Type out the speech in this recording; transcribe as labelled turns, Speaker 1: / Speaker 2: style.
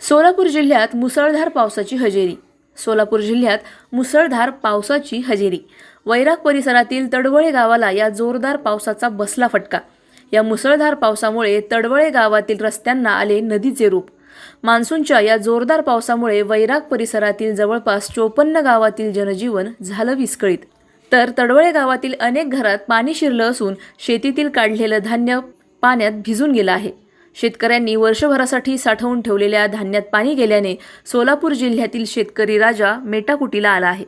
Speaker 1: सोलापूर जिल्ह्यात मुसळधार पावसाची हजेरी. सोलापूर जिल्ह्यात मुसळधार पावसाची हजेरी. वैराग परिसरातील तडवळे गावाला या जोरदार पावसाचा बसला फटका. या मुसळधार पावसामुळे तडवळे गावातील रस्त्यांना आले नदीचे रूप. मान्सूनच्या या जोरदार पावसामुळे वैराग परिसरातील जवळपास चोपन्न गावातील जनजीवन झालं विस्कळीत. तर तडवळे गावातील अनेक घरात पाणी शिरलं असून शेतीतील काढलेलं धान्य पाण्यात भिजून गेलं आहे. शेतकऱ्यांनी वर्षभरासाठी साठवून ठेवलेल्या धान्यात पाणी गेल्याने सोलापूर जिल्ह्यातील शेतकरी राजा मेटाकुटीला आला आहे.